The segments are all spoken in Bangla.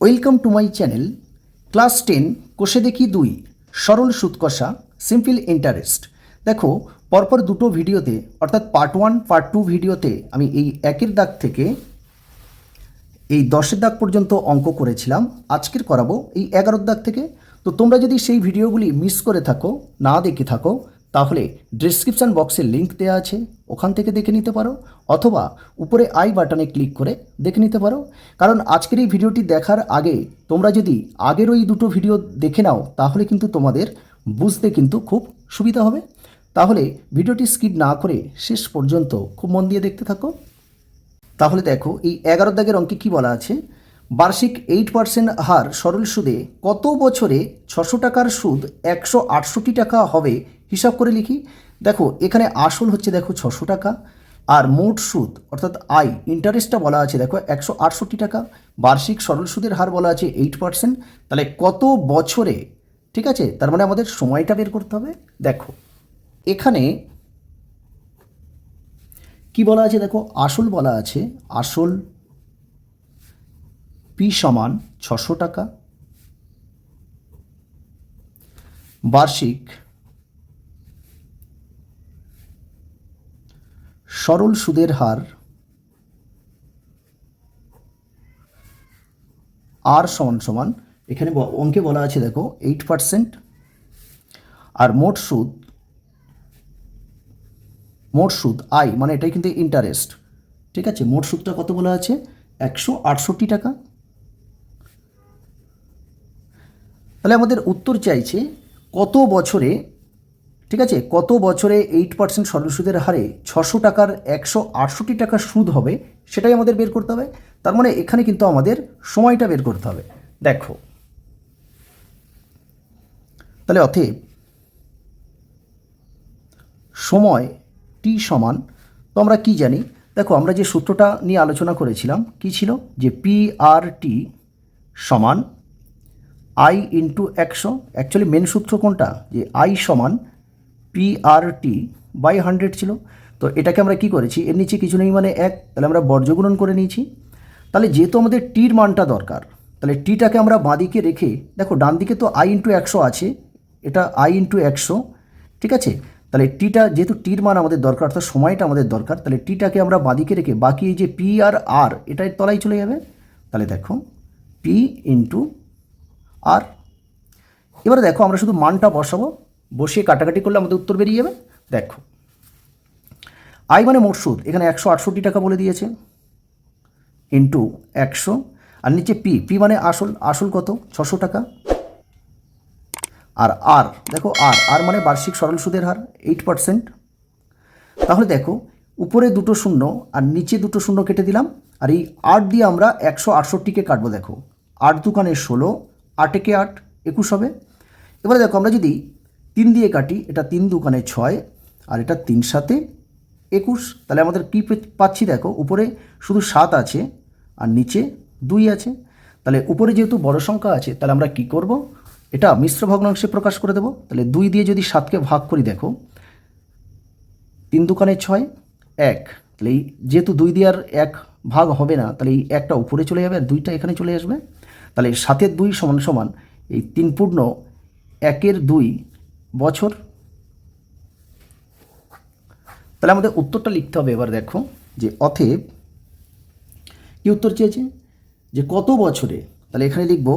Welcome to my channel, class ten, কোষে দেখি দুই, সরল সুদ কষা সিম্পল ইন্টারেস্ট। দেখো, পরপর দুটো ভিডিওতে, অর্থাৎ পার্ট ওয়ান, পার্ট টু ভিডিওতে আমি এই একের দাগ থেকে এই দশের দাগ পর্যন্ত অঙ্ক করেছিলাম। আজকের করাবো এই এগারোর দাগ থেকে। তো তোমরা যদি সেই ভিডিওগুলি মিস করে থাকো, না দেখে থাকো, তাহলে ডিসক্রিপশান বক্সে লিঙ্ক দেওয়া আছে। ওখান থেকে দেখে নিতে পারো, অথবা উপরে আই বাটনে ক্লিক করে দেখে নিতে পারো। কারণ আজকের এই ভিডিওটি দেখার আগে তোমরা যদি আগের ওই দুটো ভিডিও দেখে নাও, তাহলে কিন্তু তোমাদের বুঝতে কিন্তু খুব সুবিধা হবে। তাহলে ভিডিওটি স্কিপ না করে শেষ পর্যন্ত খুব মন দিয়ে দেখতে থাকো। তাহলে দেখো, এই এগারো দাগের অঙ্কে কি বলা আছে? বার্ষিক এইট পার্সেন্ট হার সরল সুদে কত বছরে ছশো টাকার সুদ একশো আটষট্টি টাকা হবে হিসাব করে লিখি। দেখো, এখানে আসল হচ্ছে দেখো ছশো টাকা আর মোট সুদ, অর্থাৎ আই ইন্টারেস্টটা বলা আছে দেখো একশো আটষট্টি টাকা। বার্ষিক সরল সুদের হার বলা আছে এইট পার্সেন্ট তাহলে কত বছরে, ঠিক আছে? তার মানে আমাদের সময়টা বের করতে হবে। দেখো, এখানে কি বলা আছে দেখো? আসল বলা আছে, আসল পি সমান ছশো টাকা। বার্ষিক সরল সুদের হার আর সমান সমান, এখানে অঙ্কে বলা আছে, দেখো এইট পার্সেন্ট আর মোট সুদ মোট সুদ আই মানে এটাই কিন্তু ইন্টারেস্ট ঠিক আছে? মোট সুদটা কত বলা আছে? একশো আটষট্টি টাকা। তাহলে আমাদের উত্তর চাইছে, কত বছরে ঠিক আছে? কত বছরে এইট পার্সেন্ট সরল সুদের হারে ছশো টাকার একশো আটষট্টি টাকা সুদ হবে সেটাই আমাদের বের করতে হবে। তার মানে এখানে কিন্তু আমাদের সময়টা বের করতে হবে। দেখো। তাহলে অতএব সময় টি সমান, তো আমরা কি জানি? দেখো, আমরা যে সূত্রটা নিয়ে আলোচনা করেছিলাম, কি ছিল? যে পি আর টি সমান আই ইন্টু একশো। অ্যাকচুয়ালি মেন সূত্র কোনটা? যে আই সমান P R T by hundred ছিল। তো এটাকে আমরা কি করেছি? এর নিচে কিছু নেই মানে এক, তাহলে আমরা বর্জ্যগুণন করে নিয়েছি। তাহলে যেহেতু আমাদের টির মানটা দরকার, তাহলে টিটাকে আমরা বাঁদিকে রেখে, দেখো ডান দিকে তো আই ইন্টু একশো আছে, এটা আই ইন্টু একশো, ঠিক আছে? তাহলে টিটা যেহেতু টির মান আমাদের দরকার, অর্থাৎ সময়টা আমাদের দরকার, তাহলে টিটাকে আমরা বাঁদিকে রেখে, বাকি এই যে পি আর আর এটাই তলায় চলে যাবে। তাহলে দেখো পি ইন্টু আর এবারে দেখো আমরা শুধু মানটা বসাবো। বসিয়ে কাটাকাটি করলে আমাদের উত্তর বেরিয়ে যাবে? দেখো। আই মানে মোট সুদ এখানে একশো আটষট্টি টাকা বলে দিয়েছে। ইন্টু একশো, আর নিচে পি পি মানে আসল আসল কত? ছশো টাকা। আর আর দেখো আর আর মানে বার্ষিক সরল সুদের হার এইট পার্সেন্ট তাহলে দেখো, উপরে দুটো শূন্য, আর নিচে দুটো শূন্য কেটে দিলাম, আর এই আট দিয়ে আমরা একশো আটষট্টিকে কাটবো, দেখো। আট দোকানে ষোলো, আটেকে আট, একুশ হবে। এবারে দেখো, আমরা যদি তিন দিয়ে কাটি, এটা তিন দোকানে ছয়, আর এটা তিন সাতে একুশ। তাহলে আমাদের কী পাচ্ছি দেখো, উপরে শুধু সাত আছে, আর নিচে দুই আছে। তাহলে উপরে যেহেতু বড় সংখ্যা আছে, তাহলে আমরা কি করব? এটা মিশ্র ভগ্নাংশে প্রকাশ করে দেবো। তাহলে দুই দিয়ে যদি সাতকে ভাগ করি দেখো, তিন দোকানে ছয়, এক। তাহলে এই যেহেতু দুই দিয়ে আর এক ভাগ হবে না, তাহলে এই একটা উপরে চলে যাবে আর দুইটা এখানে চলে আসবে। তাহলে সাতের দুই সমান সমান এই তিন পূর্ণ একের দুই বছর। তাহলে আমাদের উত্তরটা লিখতে হবে, এবার দেখো যে অথেব কি উত্তর চেয়েছে? যে কত বছরে? তাহলে এখানে লিখব,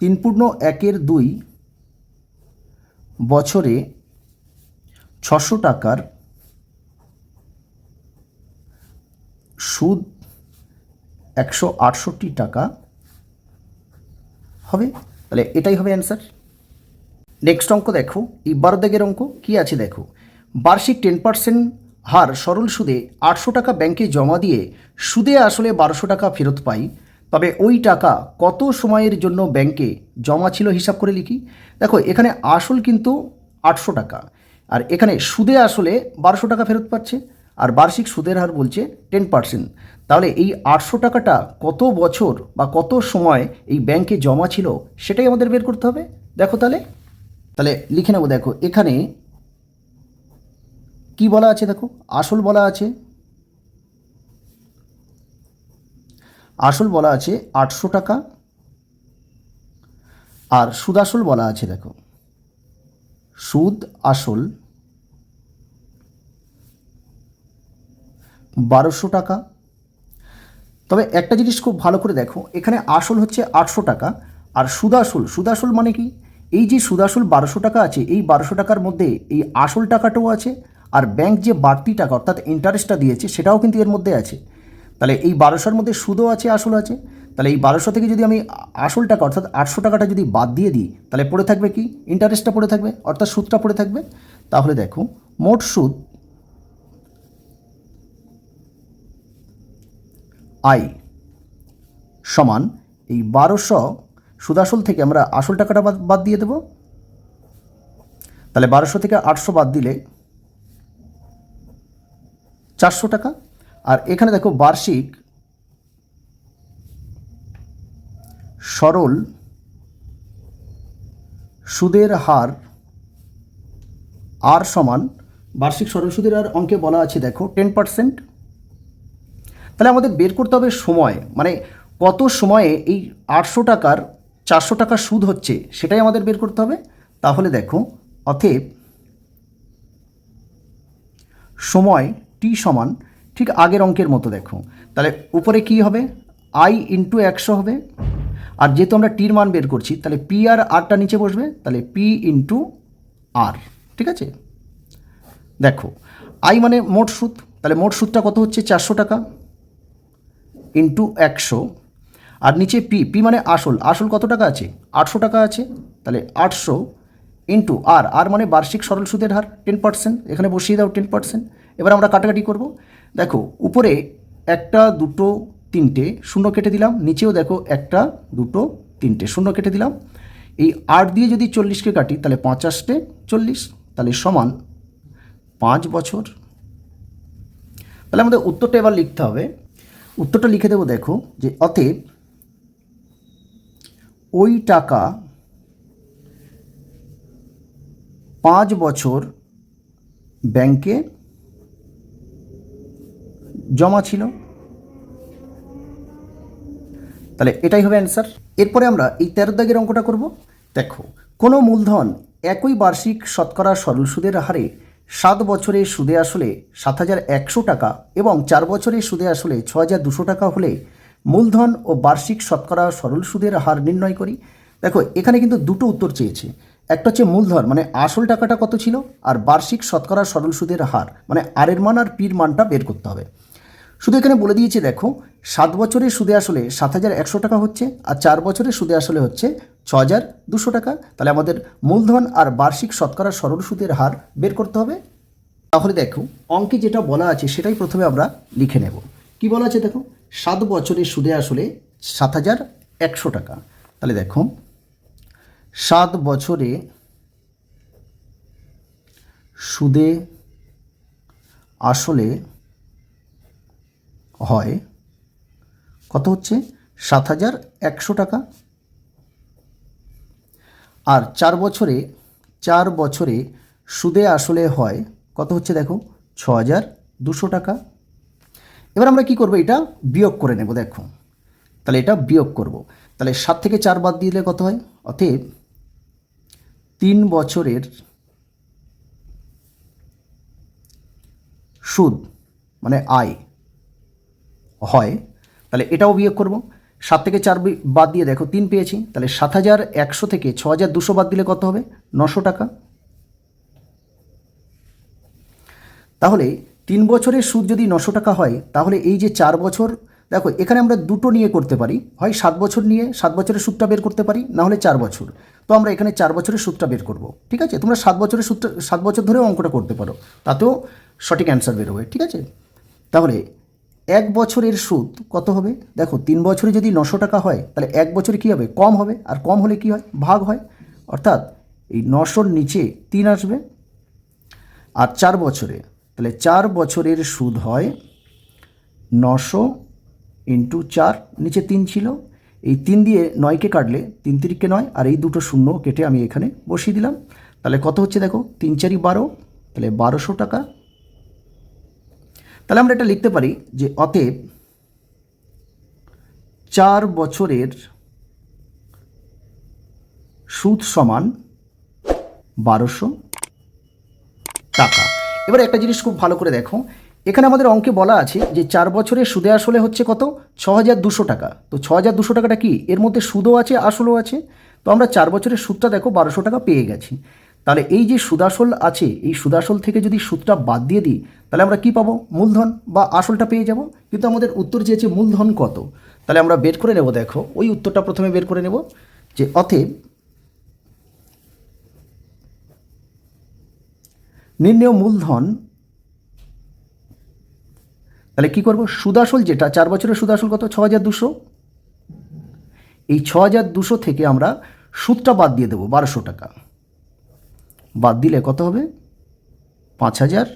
তিন পূর্ণ একের দুই বছরে ছশো টাকার সুদ একশো আটষট্টি টাকা হবে। তাহলে এটাই হবে অ্যান্সার নেক্সট অঙ্ক দেখো। এই বারো অঙ্ক কী আছে দেখো? বার্ষিক টেন পার্সেন্ট হার সরল সুদে আটশো টাকা ব্যাংকে জমা দিয়ে সুদে আসলে বারোশো টাকা ফেরত পাই। তবে ওই টাকা কত সময়ের জন্য ব্যাংকে জমা ছিল হিসাব করে লিখি। দেখো, এখানে আসল কিন্তু আটশো টাকা। আর এখানে সুদে আসলে বারোশো টাকা ফেরত পাচ্ছে। আর বার্ষিক সুদের হার বলছে টেন পার্সেন্ট তাহলে এই আটশো টাকাটা কত বছর বা কত সময় এই ব্যাংকে জমা ছিল সেটাই আমাদের বের করতে হবে। দেখো তাহলে। তাহলে লিখে নেব, দেখো, এখানে কি বলা আছে, দেখো, আসল বলা আছে, আসল বলা আছে আটশো টাকা, আর সুদ আসল বলা আছে, দেখো, সুদ আসল বারোশো টাকা। তবে একটা জিনিস খুব ভালো করে দেখো, এখানে আসল হচ্ছে আটশো টাকা, আর সুদাসল সুদাসল মানে কি? এই যে সুদাসল বারোশো টাকা আছে, এই বারোশো টাকার মধ্যে এই আসল টাকাটাও আছে আর ব্যাংক যে বাড়তি টাকা, অর্থাৎ ইন্টারেস্টটা দিয়েছে, সেটাও কিন্তু এর মধ্যে আছে। তাহলে এই বারোশোর মধ্যে সুদও আছে, আসল আছে। তাহলে এই বারোশো থেকে যদি আমি আসল টাকা, অর্থাৎ আটশো টাকাটা যদি বাদ দিয়ে দিই, তাহলে পড়ে থাকবে কি? ইন্টারেস্টটা পড়ে থাকবে, অর্থাৎ সুদটা পড়ে থাকবে। তাহলে দেখো, মোট সুদ আই সমান এই বারোশো সুদাসল থেকে আমরা আসল টাকাটা বাদ বাদ দিয়ে দেব। তাহলে বারোশো থেকে আটশো বাদ দিলে চারশো টাকা। আর এখানে দেখো বার্ষিক সরল সুদের হার আর সমান, বার্ষিক সরল সুদের হার অঙ্কে বলা আছে দেখো টেন পার্সেন্ট। তাহলে আমাদের বের করতে হবে সময় মানে কত সময়ে এই আটশো টাকার চারশো টাকা সুদ হচ্ছে, সেটাই আমাদের বের করতে হবে। তাহলে দেখো, অতএব সময় টি সমান, ঠিক আগের অঙ্কের মতো দেখো। তাহলে উপরে কি হবে? আই ইন্টু একশো হবে। আর যেহেতু আমরা টির মান বের করছি, তাহলে পি আর আরটা নিচে বসবে, তাহলে পি ইন্টু আর ঠিক আছে? দেখো আই মানে মোট সুদ, তাহলে মোট সুদটা কত হচ্ছে? চারশো টাকা ইন্টু একশো। আর নিচে পি পি মানে আসল। আসল কত টাকা আছে? আটশো টাকা আছে। তাহলে আটশো ইন্টু আর আর মানে বার্ষিক সরল সুদের হার টেন পার্সেন্ট এখানে বসিয়ে দাও টেন পার্সেন্ট এবার আমরা কাটাকাটি করব। দেখো, উপরে একটা, দুটো, তিনটে, শূন্য কেটে দিলাম। নিচেও দেখো, একটা, দুটো, তিনটে, শূন্য কেটে দিলাম। এই আট দিয়ে যদি চল্লিশকে কাটি, তাহলে পঞ্চাশটে চল্লিশ। তাহলে সমান পাঁচ বছর। তাহলে আমাদের উত্তরটা এবার লিখতে হবে। উত্তরটা লিখে দেবো, দেখো, যে অতএব ওই টাকা পাঁচ বছর ব্যাংকে জমা ছিল? তাহলে এটাই হবে অ্যান্সার এরপরে আমরা এই তেরো দাগের অঙ্কটা করব। দেখো, কোনো মূলধন একই বার্ষিক শতকরা সরল সুদের হারে সাত বছরে সুদে আসলে সাত হাজার একশো টাকা এবং চার বছরে সুদে আসলে ছ হাজার দুশো টাকা হলে মূলধন ও বার্ষিক শতকরা সরল সুদের হার নির্ণয় করি। দেখো, এখানে কিন্তু দুটো উত্তর চেয়েছে। একটা হচ্ছে মূলধন মানে আসল টাকাটা কত ছিল? আর বার্ষিক শতকরা সরল সুদের হার মানে আরের মান আর পির মানটা বের করতে হবে। শুধু এখানে বলে দিয়েছে, দেখো, সাত বছরের সুদে আসলে সাত হাজার একশো টাকা হচ্ছে, আর চার বছরের সুদে আসলে হচ্ছে ছ হাজার দুশো টাকা। তাহলে আমাদের মূলধন আর বার্ষিক শতকরা সরল সুদের হার বের করতে হবে। তাহলে দেখো, অঙ্কে যেটা বলা আছে সেটাই প্রথমে আমরা লিখে নেব। কি বলা আছে দেখো? সাত বছরের সুদে আসলে সাত হাজার একশো টাকা। তাহলে দেখো, সাত বছরে সুদে আসলে হয়, কত হচ্ছে? সাত হাজার একশো টাকা। আর চার বছরে চার বছরে সুদে আসলে হয়, কত হচ্ছে দেখো? ছ হাজার দুশো টাকা। এবার আমরা কি করব? এটা বিয়োগ করে নেব, দেখো। তাহলে এটা বিয়োগ করব। তাহলে সাত থেকে চার বাদ দিলে কত হয়? অতএব তিন বছরের সুদ মানে আয় হয়, তাহলে এটাও বিয়োগ করব। সাত থেকে চার বাদ দিয়ে দেখো, তিন পেয়েছি। তাহলে সাত হাজার একশো থেকে ছ হাজার দুশো বাদ দিলে কত হবে? নশো টাকা। তাহলে তিন বছরের সুদ যদি নশো টাকা হয়, তাহলে এই যে চার বছর, দেখো, এখানে আমরা দুটো নিয়ে করতে পারি। হয় সাত বছর নিয়ে সাত বছরের সুদটা বের করতে পারি, না হলে চার বছর। তো আমরা এখানে চার বছরের সুদটা বের করব, ঠিক আছে? তোমরা সাত বছরের সুদটা, সাত বছর ধরেও অঙ্কটা করতে পারো, তাতেও সঠিক অ্যান্সার বেরোবে ঠিক আছে? তাহলে এক বছরের সুদ কত হবে? দেখো, তিন বছরে যদি নশো টাকা হয়, তাহলে এক বছরে কী হবে? কম হবে, আর কম হলে কি হয়? ভাগ হয়। অর্থাৎ এই নশোর নিচে তিন আসবে, আর চার বছরে তাহলে চার বছরের সুদ হয় নশো ইন্টু চার, নিচে তিন ছিল। এই তিন দিয়ে নয়কে কাটলে তিন তিরিককে নয়, আর এই দুটো শূন্য কেটে আমি এখানে বসিয়ে দিলাম। তাহলে কত হচ্ছে দেখো? তিন চারি বারো, তাহলে বারোশো টাকা। তাহলে আমরা এটা লিখতে পারি যে অতএব চার বছরের সুদ সমান বারোশো টাকা। এবার একটা জিনিস খুব ভালো করে দেখো। এখানে আমাদের অঙ্কে বলা আছে যে চার বছরের সুদে আসলে হচ্ছে কত? ছ হাজার দুশো টাকা। তো ছ হাজার দুশো টাকাটা কি? এর মধ্যে সুদও আছে, আসলও আছে। তো আমরা চার বছরের সুদটা দেখো, বারোশো টাকা পেয়ে গেছি। তাহলে এই যে সুদাসল আছে, এই সুদাসল থেকে যদি সুদটা বাদ দিয়ে দিই, তাহলে আমরা কি পাবো? মূলধন বা আসলটা পেয়ে যাব। কিন্তু আমাদের উত্তর চেয়েছে মূলধন কত? তাহলে আমরা বের করে নেব, দেখো। ওই উত্তরটা প্রথমে বের করে নেব যে অতএব নির্ণয় মূলধন, তাহলে কি করব? সুদাসল যেটা, চার বছরের সুদাসল কত? ছ হাজার দুশো? এই ছ হাজার দুশো থেকে আমরা সুদটা বাদ দিয়ে দেবো, বারোশো টাকা। বাদ দিলে কত হবে? পাঁচ হাজার।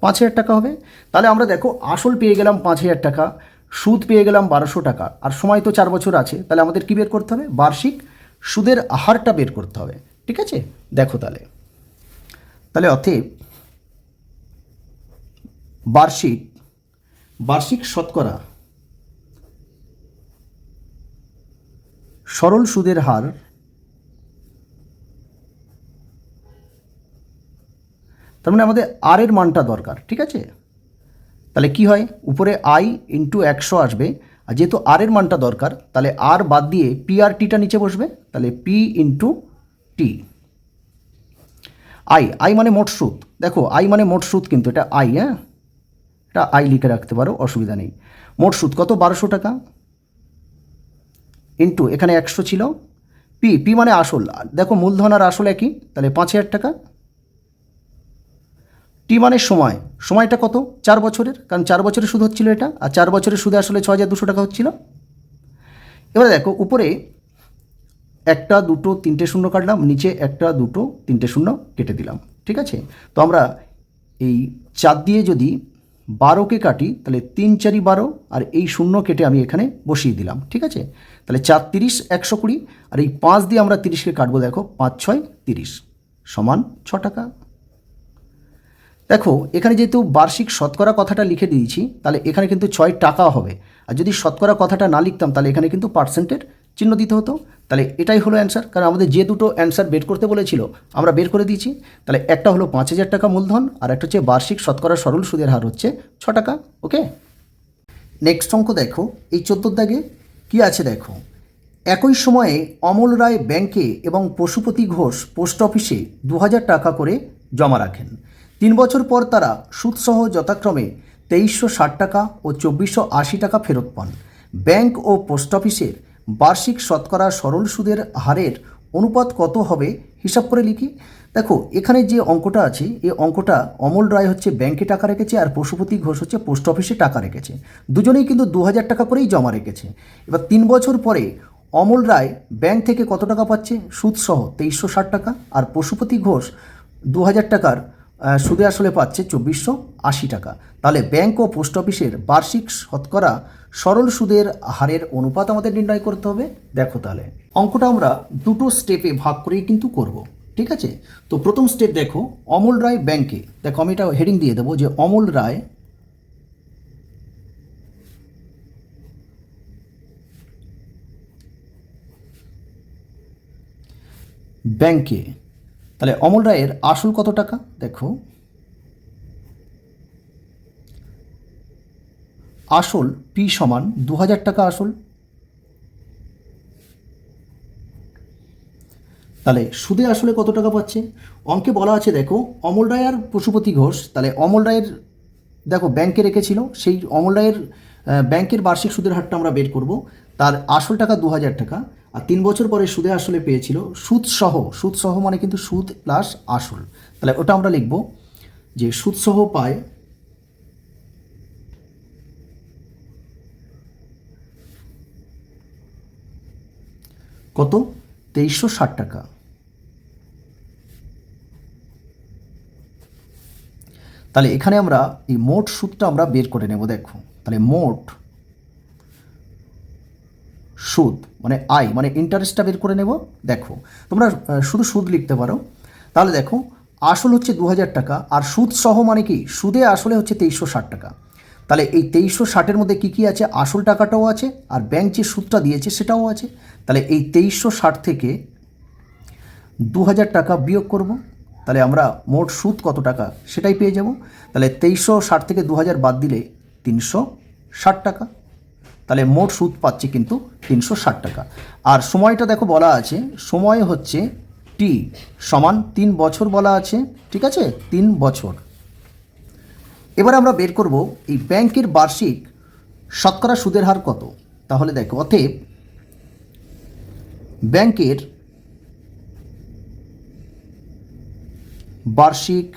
পাঁচ হাজার টাকা হবে। তাহলে আমরা দেখো, আসল পেয়ে গেলাম পাঁচ হাজার টাকা, সুদ পেয়ে গেলাম বারোশো টাকা। আর সময় তো চার বছর আছে, তাহলে আমাদের কি বের করতে হবে? বার্ষিক সুদের হারটা বের করতে হবে। ঠিক আছে? দেখো তাহলে। তাহলে অতএব বার্ষিক বার্ষিক শতকরা সরল সুদের হার তার মানে আমাদের আর এর মানটা দরকার, ঠিক আছে? তাহলে কি হয়? উপরে আই ইন্টু একশো আসবে, আর যেহেতু আর এর মানটা দরকার, তাহলে আর বাদ দিয়ে পি আর টিটা নিচে বসবে, তাহলে P into T I I মানে মোট সুদ দেখো আই মানে মোট সুদ কিন্তু এটা আই হ্যাঁ? এটা আই লিখে রাখতে পারো, অসুবিধা নেই। মোট সুদ কত? বারোশো টাকা। ইন্টু এখানে একশো ছিল। পি পি মানে আসল। দেখো, মূলধন আর আসল একই। তাহলে পাঁচ হাজার টাকা। টি মানে সময়। সময়টা কত? চার বছরের। কারণ চার বছরের সুদ হচ্ছিল এটা। আর চার বছরের সুদে আসলে ছ হাজার দুশো টাকা হচ্ছিল। এবারে দেখো, উপরে একটা, দুটো, তিনটে শূন্য কাটলাম, নিচে একটা, দুটো, তিনটে শূন্য কেটে দিলাম, ঠিক আছে? তো আমরা এই চার দিয়ে যদি বারোকে কাটি, তাহলে তিন চারি বারো, আর এই শূন্য কেটে আমি এখানে বসিয়ে দিলাম, ঠিক আছে? তাহলে চার তিরিশ, একশো কুড়ি, আর এই পাঁচ দিয়ে আমরা তিরিশকে কাটবো, দেখো, পাঁচ, ছয়, তিরিশ, সমান ছ টাকা। দেখো, এখানে যেহেতু বার্ষিক শতকরা কথাটা লিখে দিয়েছি, তাহলে এখানে কিন্তু ছয় টাকা হবে। আর যদি শতকরা কথাটা না লিখতাম, তাহলে এখানে কিন্তু পার্সেন্টের চিহ্ন দিতে হতো। তাহলে এটাই হলো অ্যান্সার কারণ আমাদের যে দুটো অ্যান্সার বের করতে বলেছিল, আমরা বের করে দিয়েছি। তাহলে একটা হলো পাঁচ হাজার টাকা মূলধন, আর একটা হচ্ছে বার্ষিক শতকরা সরল সুদের হার হচ্ছে ছ টাকা ওকে নেক্সট অঙ্ক দেখো, এই চোদ্দোর দাগে কী আছে দেখো? একই সময়ে অমল রায় ব্যাংকে এবং পশুপতি ঘোষ পোস্ট অফিসে দু হাজার টাকা করে জমা রাখেন। তিন বছর পর তারা সুদসহ যথাক্রমে তেইশশো ষাট টাকা ও চব্বিশশো আশি টাকা ফেরত পান। ব্যাংক ও পোস্ট অফিসের বার্ষিক শতকরা সরল সুদের হারের অনুপাত কত হবে? হিসাব করে লিখি। দেখো, এখানে যে অঙ্কটা আছে এই অঙ্কটা অমল রায় হচ্ছে ব্যাংকে টাকা রেখেছে আর পশুপতি ঘোষ হচ্ছে পোস্ট অফিসে টাকা রেখেছে। দুজনেই কিন্তু দু হাজার টাকা করেই জমা রেখেছে। এবার তিন বছর পরে অমল রায় ব্যাংক থেকে কত টাকা পাচ্ছে? সুদসহ তেইশশো ষাট টাকা আর পশুপতি ঘোষ দু হাজার টাকার সুদে আসলে পাচ্ছে চব্বিশশো আশি টাকা। তাহলে ব্যাংক ও পোস্ট অফিসের বার্ষিক শতকরা সরল সুদের হারের অনুপাত আমাদের নির্ণয় করতে হবে। দেখো তাহলে, অঙ্কটা আমরা দুটো স্টেপে ভাগ করেই কিন্তু করব, ঠিক আছে? তো প্রথম স্টেপ দেখো, অমল রায় ব্যাংকে দেখো, আমি এটা হেডিং দিয়ে দেবো যে অমল রায় ব্যাংকে তাহলে অমল রায়ের আসল কত টাকা? দেখো আসল পি সমান দু হাজার টাকা আসল। তাহলে সুদে আসলে কত টাকা পাচ্ছে? অঙ্কে বলা আছে, দেখো, অমল রায় আর পশুপতি ঘোষ, তাহলে অমল রায়ের, দেখো ব্যাংকে রেখেছিল, সেই অমল রায়ের ব্যাংকের বার্ষিক সুদের হারটা আমরা বের করব। তার আসল টাকা দু হাজার টাকা, আর তিন বছর পরে সুদে আসলে পেয়েছিল সুদসহ। সুদসহ মানে কিন্তু সুদ প্লাস আসল। তাহলে ওটা আমরা লিখব যে সুদসহ পায় কত? তেইশশো ষাট টাকা। তাহলে এখানে আমরা এই মোট সুদটা আমরা বের করে নেব, দেখো। তাহলে মোট সুদ মানে আই মানে ইন্টারেস্টটা বের করে নেব, দেখো। তোমরা শুধু সুদ লিখতে পারো। তাহলে দেখো, আসল হচ্ছে দু হাজার টাকা, আর সুদ সহ মানে কি? সুদে আসলে হচ্ছে তেইশশো ষাট টাকা। তাহলে এই তেইশশো ষাটের মধ্যে কী কী আছে? আসল টাকাটাও আছে আর ব্যাংক যে সুদটা দিয়েছে সেটাও আছে। তাহলে এই তেইশশো ষাট থেকে দু হাজার টাকা বিয়োগ করব। তাহলে আমরা মোট সুদ কত টাকা সেটাই পেয়ে যাব। তাহলে তেইশশো ষাট থেকে দু হাজার বাদ দিলে তিনশো ষাট টাকা। তাহলে মোট সুদ পাচ্ছি কিন্তু তিনশো ষাট টাকা। আর সময়টা দেখো বলা আছে, সময় হচ্ছে টি সমান তিন বছর বলা আছে, ঠিক আছে? তিন বছর। এবার আমরা বের করব এই ব্যাংকের বার্ষিক শতকরা সুদের হার কত? তাহলে দেখো, অতএব ব্যাংকের বার্ষিক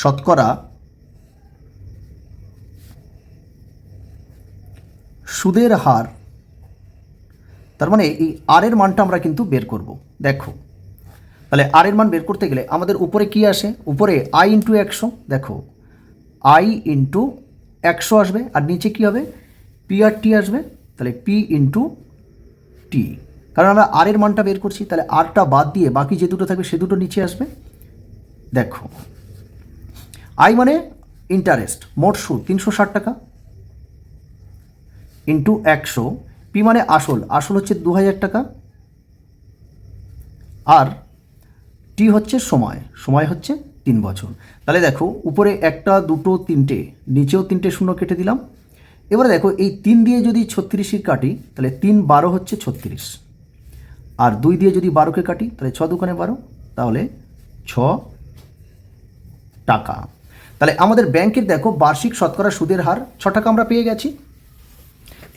শতকরা সুদের হার, তার মানে এই আরের মানটা আমরা কিন্তু বের করব। দেখো তাহলে আর এর মান বের করতে গেলে আমাদের উপরে কি আসে? উপরে আই ইন্টু একশো, দেখো আই ইন্টু একশো আসবে, আর নিচে কি হবে? পি আর টি আসবে, তাহলে পি ইন্টু টি কারণ আমরা আর এর মানটা বের করছি, তাহলে আরটা বাদ দিয়ে বাকি যে দুটো থাকবে সে দুটো নিচে আসবে। দেখো আই মানে ইন্টারেস্ট মোট সুদ, তিনশো ষাট টাকা। ইন্টু একশো পি মানে আসল আসল হচ্ছে দু হাজার টাকা। আর টি হচ্ছে সময় সময় হচ্ছে তিন বছর। তাহলে দেখো, উপরে একটা, দুটো, তিনটে, নিচেও তিনটে শূন্য কেটে দিলাম। এবারে দেখো, এই তিন দিয়ে যদি ছত্রিশই কাটি, তাহলে তিন বারো হচ্ছে ছত্রিশ। আর দুই দিয়ে যদি বারোকে কাটি, তাহলে ছ দোকানে বারো, তাহলে ছ টাকা। তাহলে আমাদের ব্যাংকের দেখো, বার্ষিক শতকরা সুদের হার ছ টাকা আমরা পেয়ে গেছি।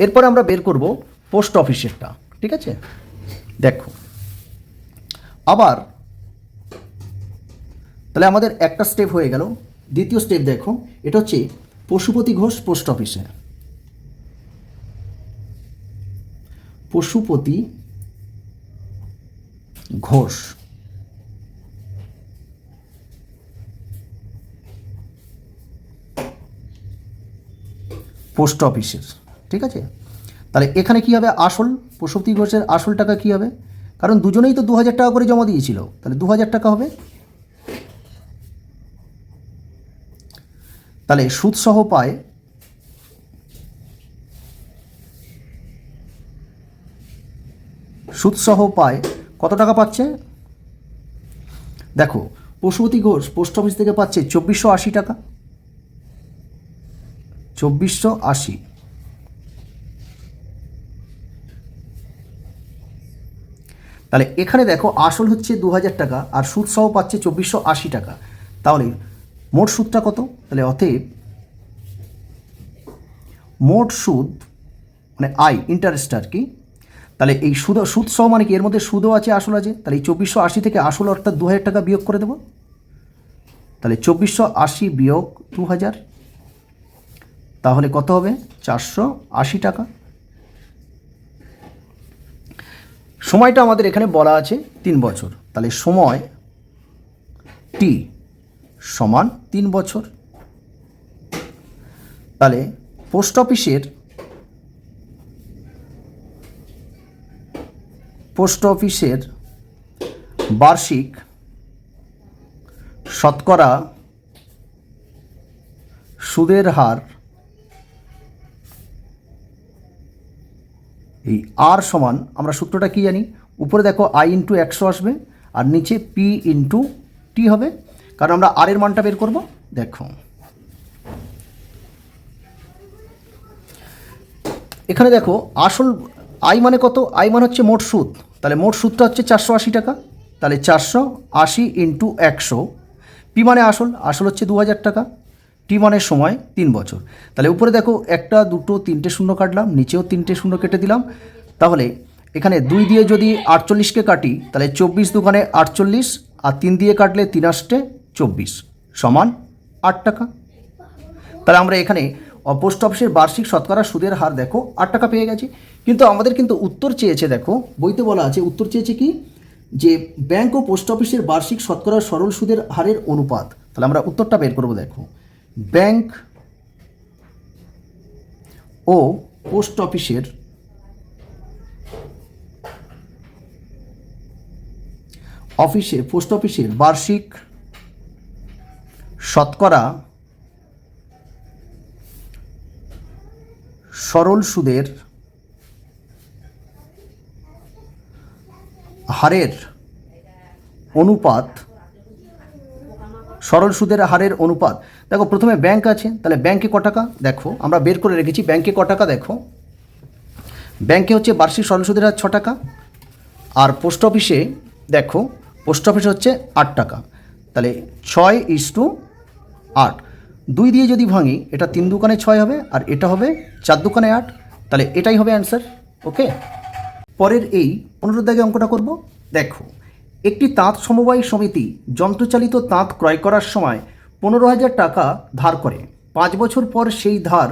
এরপরে আমরা বের করব পোস্ট অফিসেরটা, ঠিক আছে? দেখো, আবার তাহলে আমাদের একটা স্টেপ হয়ে গেল। দ্বিতীয় স্টেপ দেখো, এটা হচ্ছে পশুপতি ঘোষ পোস্ট অফিসে পশুপতি ঘোষ। পোস্ট অফিসের ঠিক আছে? তাহলে এখানে কি হবে আসল? পশুপতি ঘোষের আসল টাকা কি হবে? কারণ দুজনেই তো দু হাজার টাকা করে জমা দিয়েছিল। তাহলে দু হাজার টাকা হবে তাহলে সুদসহ পায় সুদসহ পায় কত টাকা পাচ্ছে? দেখো, পশুপতি ঘোষ পোস্ট অফিস থেকে পাচ্ছে চব্বিশশো আশি টাকা। চব্বিশশো আশি। তাহলে এখানে দেখো আসল হচ্ছে দু হাজার টাকা আর সুদসহ পাচ্ছে চব্বিশশো আশি টাকা। তাহলে মোট সুদটা কত? তাহলে অতএব মোট সুদ মানে আই ইন্টারেস্ট আর কি, তাহলে এই সুদ সুদ সহ মানে কি? এর মধ্যে সুদও আছে, আসল আছে। তাহলে এই চব্বিশশো আশি থেকে আসল অর্থাৎ দু হাজার টাকা বিয়োগ করে দেবো। তাহলে চব্বিশশো আশি বিয়োগ দু হাজার তাহলে কত হবে? চারশো আশি টাকা। সময়টা আমাদের এখানে বলা আছে তিন বছর। তাহলে সময় টি সমান তিন বছর। তাহলে পোস্ট অফিসের পোস্ট অফিসের বার্ষিক শতকরা সুদের হার এই আর সমান, আমরা সূত্রটা কি জানি? উপরে দেখো আই ইন্টু একশো আসবে, আর নিচে পি ইন্টু টি হবে। কারণ আমরা আর এর মানটা বের করব। দেখো। এখানে দেখো, আসল আই মানে কত? আই মানে হচ্ছে মোট সুদ। তাহলে মোট সুদটা হচ্ছে চারশো আশি টাকা। তাহলে চারশো আশি ইন্টু একশো। পি মানে আসল। আসল হচ্ছে দু হাজার টাকা। টি মানে সময় তিন বছর। তাহলে উপরে দেখো, একটা, দুটো, তিনটে শূন্য কাটলাম, নিচেও তিনটে শূন্য কেটে দিলাম। তাহলে এখানে দুই দিয়ে যদি আটচল্লিশকে কাটি, তাহলে চব্বিশ দোকানে আটচল্লিশ, আর তিন দিয়ে কাটলে তিন আষ্টে চব্বিশ সমান আট টাকা। তাহলে আমরা এখানে পোস্ট অফিসের বার্ষিক শতকরা সুদের হার দেখো, আট টাকা পেয়ে গেছি। কিন্তু আমাদের কিন্তু উত্তর চেয়েছে, দেখো, বইতে বলা আছে, উত্তর চেয়েছে কি? যে ব্যাংক ও পোস্ট অফিসের বার্ষিক শতকরা সরল সুদের হারের অনুপাত। তাহলে আমরা উত্তরটা বের করব, দেখো। ব্যাংক ও পোস্ট অফিসের অফিসে পোস্ট অফিসের বার্ষিক শতকরা সরল সুদের হারের অনুপাত, সরল সুদের হারের অনুপাত। দেখো, প্রথমে ব্যাংক আছে, তাহলে ব্যাংকে ক টাকা? দেখো, আমরা বের করে রেখেছি ব্যাংকে ক টাকা, দেখো। ব্যাংকে হচ্ছে বার্ষিক সরল সুদের হার ছ টাকা, আর পোস্ট অফিসে দেখো পোস্ট অফিসে হচ্ছে আট টাকা। তাহলে ছয় ইস টু আট। দুই দিয়ে যদি ভাঙি, এটা তিন দোকানে ছয় হবে, আর এটা হবে চার দোকানে আট। তাহলে এটাই হবে অ্যান্সার ওকে পরের এই দাগে অঙ্কটা করব। দেখো, একটি তাঁত সমবায় সমিতি যন্ত্রচালিত তাঁত ক্রয় করার সময় পনেরো হাজার টাকা ধার করে। পাঁচ বছর পর সেই ধার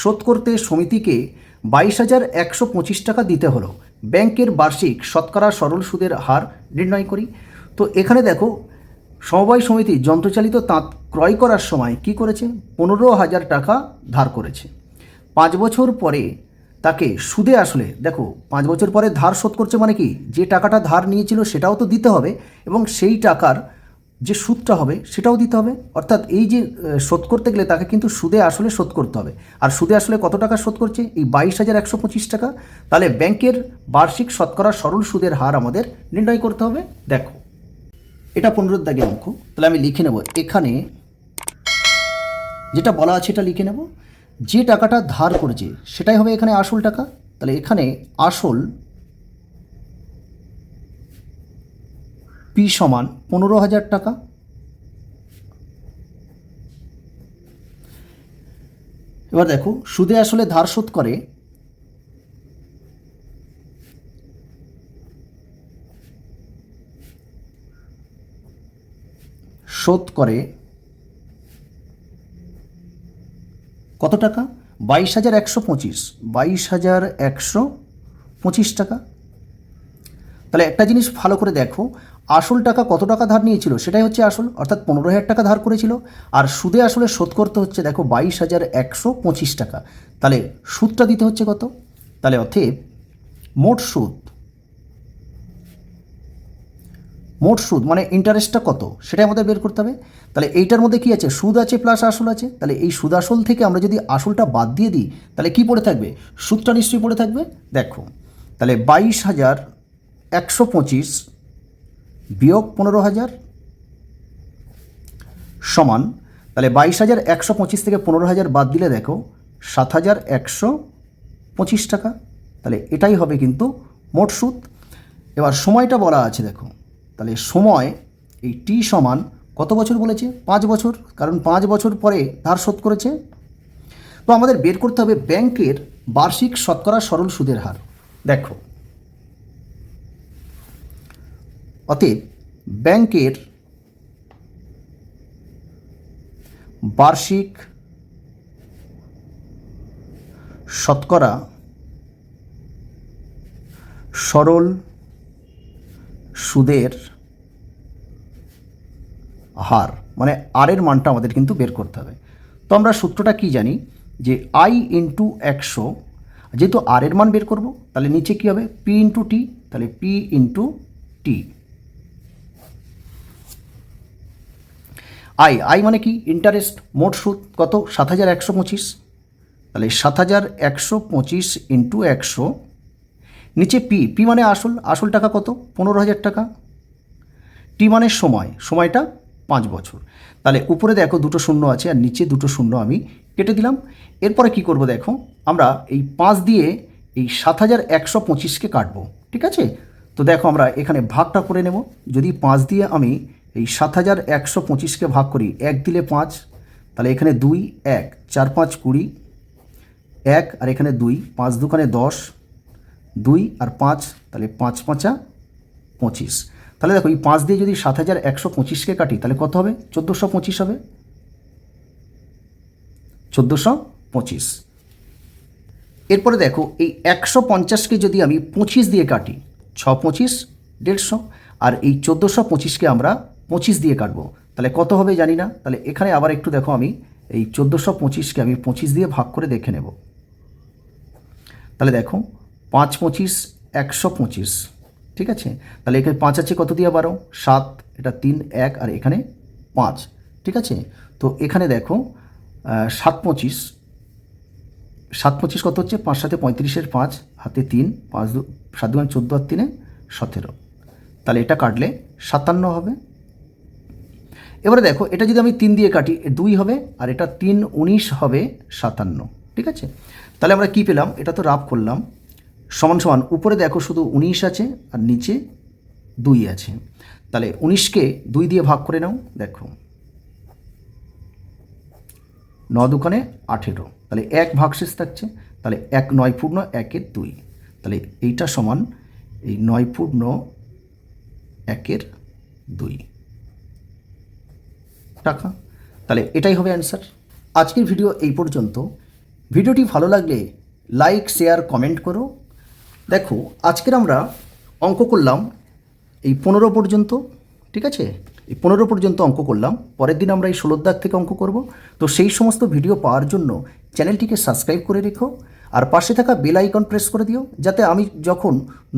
শোধ করতে সমিতিকে বাইশ হাজার একশো পঁচিশ টাকা দিতে হলো। ব্যাংকের বার্ষিক শতকরা সরল সুদের হার নির্ণয় করি। তো এখানে দেখো সমবায় সমিতি যন্ত্রচালিত তাঁত ক্রয় করার সময় কি করেছে? পনেরো হাজার টাকা ধার করেছে। পাঁচ বছর পরে তাকে সুদে আসলে। দেখো, পাঁচ বছর পরে ধার শোধ করছে মানে কি? যে টাকাটা ধার নিয়েছিল সেটাও তো দিতে হবে এবং সেই টাকার যে সুদটা হবে সেটাও দিতে হবে। অর্থাৎ এই যে শোধ করতে গেলে তাকে কিন্তু সুদে আসলে শোধ করতে হবে। আর সুদে আসলে কত টাকা শোধ করছে? এই বাইশ হাজার একশো পঁচিশ টাকা। তাহলে ব্যাংকের বার্ষিক শতকরা সরল সুদের হার আমাদের নির্ণয় করতে হবে। দেখো এটা পনেরো দাগে অঙ্ক। তাহলে আমি লিখে নেব এখানে। যেটা বলা আছে এটা লিখে নেব। যে টাকাটা ধার করেছে, সেটাই হবে এখানে আসল টাকা। তাহলে এখানে আসল পি সমান পনেরো হাজার টাকা। এবার দেখো, সুদে আসলে ধার শোধ করে শোধ করে কত টাকা? বাইশ হাজার একশো পঁচিশ। বাইশ হাজার একশো পঁচিশ টাকা। তাহলে একটা জিনিস ভালো করে দেখো, আসল টাকা কত টাকা ধার নিয়েছিল? সেটাই হচ্ছে আসল, অর্থাৎ পনেরো হাজার টাকা ধার করেছিল। আর সুদে আসলে শোধ করতে হচ্ছে, দেখো, বাইশ হাজার একশো পঁচিশ টাকা। তাহলে সুদটা দিতে হচ্ছে কত? তাহলে অতএব মোট সুদ মোট সুদ মানে ইন্টারেস্টটা কত? সেটাই আমাদের বের করতে হবে। তাহলে এইটার মধ্যে কি আছে? সুদ আছে প্লাস আসল আছে। তাহলে এই সুদ আসল থেকে আমরা যদি আসলটা বাদ দিয়ে দিই, তাহলে কি পড়ে থাকবে? সুদটা নিশ্চয়ই পড়ে থাকবে। দেখো, তাহলে বাইশ হাজার একশো পঁচিশ বিয়োগ পনেরো হাজার সমান, তাহলে বাইশ হাজার একশো পঁচিশ থেকে পনেরো হাজার বাদ দিলে দেখো, সাত হাজার একশো পঁচিশ টাকা। তাহলে এটাই হবে কিন্তু মোট সুদ। এবার সময়টা বলা আছে, দেখো। তাহলে সময় এই টি সমান কত বছর বলেছে? পাঁচ বছর। কারণ পাঁচ বছর পরে ধার শোধ করেছে। তো আমাদের বের করতে হবে ব্যাংকের বার্ষিক শতকরা সরল সুদের হার। দেখো। অতএব ব্যাংকের বার্ষিক শতকরা সরল সুদের হার মানে আর এর মানটা আমাদের কিন্তু বের করতে হবে। তো আমরা সূত্রটা কি জানি? যে আই ইন্টু একশো, যেহেতু আর এর মান বের করব, তাহলে নিচে কী হবে? পি ইন্টু টি তাহলে P into T I I মানে কি? ইন্টারেস্ট মোট সুদ কত? সাত হাজার একশো পঁচিশ। তাহলে সাত হাজার একশো পঁচিশ ইন্টু একশো নিচে পি পি মানে আসল আসল টাকা কত? পনেরো হাজার টাকা। টি মানে সময়, সময়টা পাঁচ বছর। তাহলে উপরে দেখো দুটো শূন্য আছে আর নিচে দুটো শূন্য আমি কেটে দিলাম। এরপরে কি করব দেখো, আমরা এই পাঁচ দিয়ে এই সাত হাজার একশো পঁচিশকে কাটবো, ঠিক আছে? তো দেখো আমরা এখানে ভাগটা করে নেব। যদি পাঁচ দিয়ে আমি এই সাত হাজার একশো পঁচিশকে ভাগ করি, এক দিলে পাঁচ, তাহলে এখানে দুই, এক, চার, পাঁচ, কুড়ি, এক, আর এখানে দুই, পাঁচ দোকানে দশ দুই আর পাঁচ, তাহলে পাঁচ পাঁচা পঁচিশ। তাহলে দেখো, এই পাঁচ দিয়ে যদি সাত হাজার একশো পঁচিশকে কাটি, তাহলে কত হবে? চোদ্দোশো পঁচিশ হবে। চোদ্দোশো পঁচিশ। এরপরে দেখো, এই একশো পঞ্চাশকে যদি আমি পঁচিশ দিয়ে কাটি, ছ পঁচিশ, দেড়শো, আর এই চোদ্দোশো পঁচিশকে আমরা পঁচিশ দিয়ে কাটবো, তাহলে কত হবে জানি না। তাহলে এখানে আবার একটু দেখো আমি, এই চোদ্দোশো পঁচিশকে আমি পঁচিশ দিয়ে ভাগ করে দেখে নেব। তাহলে দেখো পাঁচ পঁচিশ, একশো পঁচিশ। ঠিক আছে? তাহলে এখানে পাঁচ আছে কত দিয়ে বারো? সাত, এটা তিন, এক, আর এখানে পাঁচ। ঠিক আছে? তো এখানে দেখো সাত পঁচিশ। সাত পঁচিশ কত হচ্ছে? পাঁচ সাথে পঁয়ত্রিশের পাঁচ, হাতে তিন, পাঁচ দু, সাত দু চোদ্দ আর তিনে সতেরো। তাহলে এটা কাটলে সাতান্ন হবে। এবারে দেখো, এটা যদি আমি তিন দিয়ে কাটি দুই হবে, আর এটা তিন উনিশ হবে সাতান্ন। ঠিক আছে? তাহলে আমরা কি পেলাম? এটা তো রাফ করলাম। সমান সমান উপরে দেখো শুধু উনিশ আছে আর নিচে দুই আছে। তাহলে উনিশকে দুই দিয়ে ভাগ করে নাও, দেখো। ন দুখানে আঠেরো। তাহলে এক ভাগশেষ থাকছে, তাহলে এক নয় পূর্ণ একের দুই। তাহলে এইটা সমান এই নয় পূর্ণ একের দুই। টাকা। তাহলে এটাই হবে অ্যান্সার আজকের ভিডিও এই পর্যন্ত। ভিডিওটি ভালো লাগলে লাইক শেয়ার কমেন্ট করো। দেখো, আজকের আমরা অঙ্ক করলাম এই পনেরো পর্যন্ত, ঠিক আছে? এই পনেরো পর্যন্ত অঙ্ক করলাম। পরের দিন আমরা এই ষোলোর দাগ থেকে অঙ্ক করব। তো সেই সমস্ত ভিডিও পাওয়ার জন্য চ্যানেলটিকে সাবস্ক্রাইব করে রেখো আর পাশে থাকা বেল আইকন প্রেস করে দিও, যাতে আমি যখন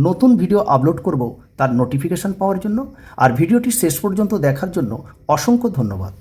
নতুন ভিডিও আপলোড করব তার নোটিফিকেশন পাওয়ার জন্য। আর ভিডিওটি শেষ পর্যন্ত দেখার জন্য অসংখ্য ধন্যবাদ।